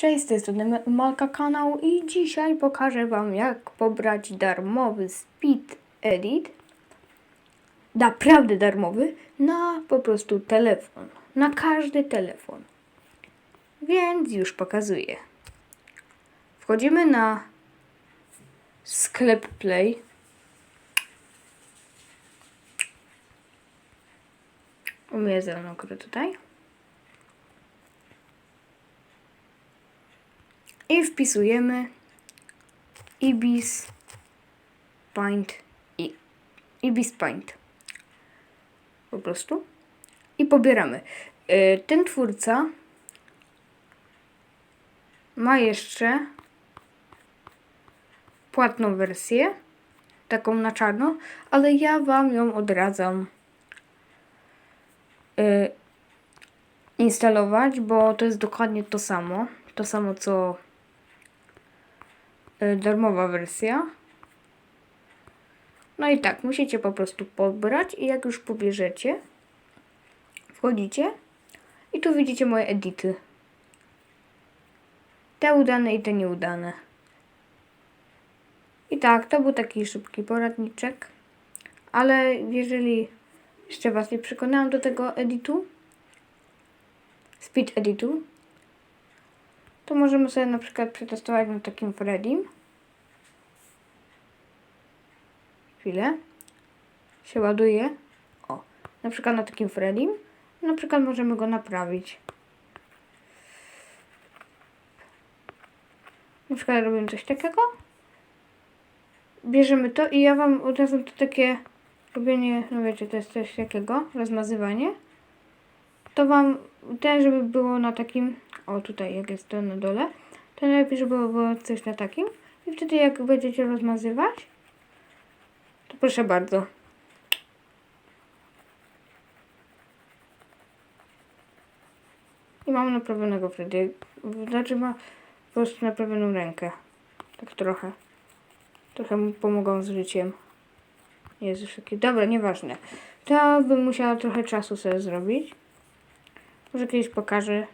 Cześć, z tej strony Malka kanał i dzisiaj pokażę Wam jak pobrać darmowy Speed Edit naprawdę darmowy na po prostu telefon, na każdy telefon. Więc już pokazuję. Wchodzimy na sklep Play. Umieję zieloną tutaj. Wpisujemy Ibis Paint i Ibis Paint. Po prostu. I pobieramy. Yy, Ten twórca ma jeszcze płatną wersję, taką na czarno, ale ja Wam ją odradzam yy, instalować, bo to jest dokładnie to samo. To samo co y, darmowa wersja. No i tak, musicie po prostu pobrać i jak już pobierzecie, wchodzicie i tu widzicie moje edity. Te udane i te nieudane. I tak, to był taki szybki poradniczek, ale jeżeli jeszcze Was nie przekonałam do tego editu, speed editu, to możemy sobie na przykład przetestować na takim Fredim. Chwilę. Się ładuje. O, na przykład na takim Fredim. Na przykład możemy go naprawić. Na przykład robimy coś takiego. Bierzemy to i ja Wam od razu to takie robienie, no wiecie, to jest coś takiego, rozmazywanie. To Wam ten, żeby było na takim, o tutaj jak jest to na dole, to najlepiej, żeby było coś na takim. I wtedy jak będziecie rozmazywać, to proszę bardzo. I mam naprawionego wtedy. Znaczy ma po prostu naprawioną rękę. Tak trochę. Trochę mu pomogą z życiem. Już taki. Dobra, nieważne. To bym musiała trochę czasu sobie zrobić. Może kiedyś pokażę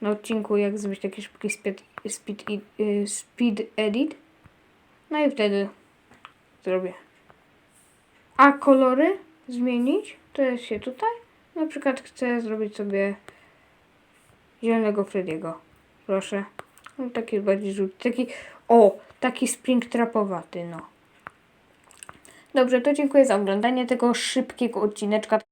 na odcinku, jak zrobić taki szybki speed, speed, y, speed edit. No i wtedy zrobię. A kolory zmienić, to jest się tutaj. Na przykład chcę zrobić sobie zielonego Frediego. Proszę. No, taki bardziej żółty. Taki, o, taki spring trapowaty, no. Dobrze, to dziękuję za oglądanie tego szybkiego odcineczka.